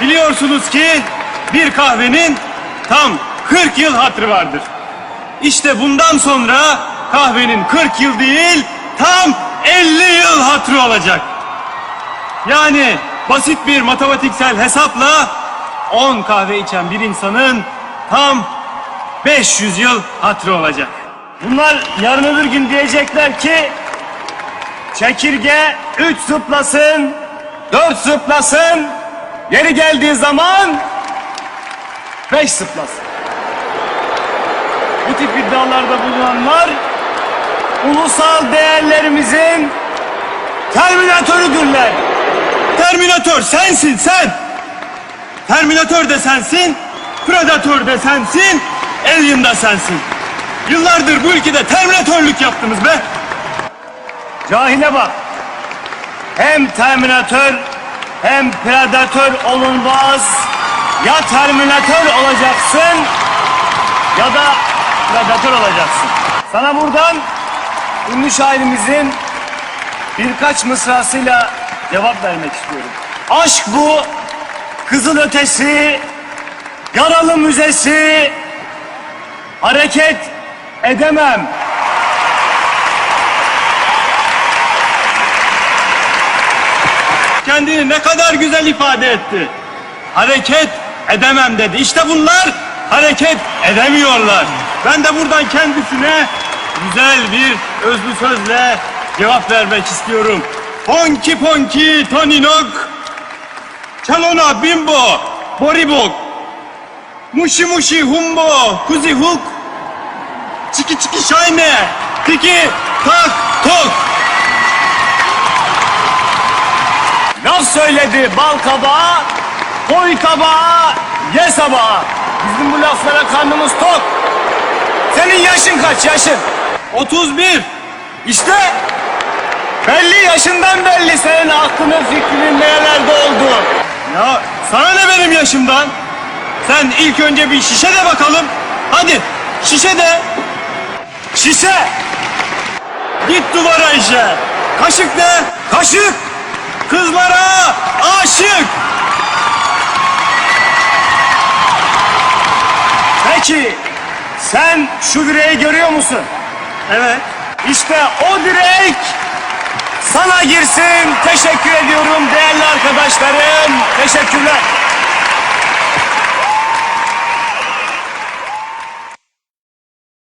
Biliyorsunuz ki bir kahvenin tam 40 yıl hatırı vardır. İşte bundan sonra kahvenin 40 yıl değil tam 50 yıl hatırı olacak. Yani basit bir matematiksel hesapla 10 kahve içen bir insanın tam 500 yıl hatırı olacak. Bunlar yarın öbür gün diyecekler ki çekirge üç zıplasın, dört zıplasın, yeri geldiği zaman beş zıplasın. Bu tip iddialarda bulunanlar ulusal değerlerimizin terminatörüdürler. Terminatör sensin sen. Terminatör de sensin, Predatör de sensin, Alien da sensin. Yıllardır bu ülkede terminatörlük yaptınız be. Cahile bak. Hem terminatör hem predatör olunmaz. Ya terminatör olacaksın ya da predatör olacaksın. Sana buradan ünlü şairimizin birkaç mısrasıyla cevap vermek istiyorum. Aşk bu, kızıl ötesi, yaralı müzesi, hareket edemem. Kendini ne kadar güzel ifade etti. Hareket edemem dedi. İşte bunlar hareket edemiyorlar. Ben de buradan kendisine güzel bir özlü sözle cevap vermek istiyorum. Ponki ponki toninok, çalona bimbo, boribok, muşi muşi humbo, kuzi huk, çiki çiki şayne, tiki tak tok. Söyledi bal kabağı, koy tabağı, ye sabağı. Bizim bu laflara karnımız tok. Senin yaşın kaç yaşın? 31. İşte belli yaşından belli senin aklının fikrinin nerelerde olduğu. Ya sana ne benim yaşımdan? Sen ilk önce bir şişe de bakalım. Hadi şişe de. Şişe, Git duvara işe. Kaşık ne? kaşık, Kızlara aşık. Peki sen şu direği görüyor musun? Evet. İşte o direk sana girsin. Teşekkür ediyorum değerli arkadaşlarım. Teşekkürler.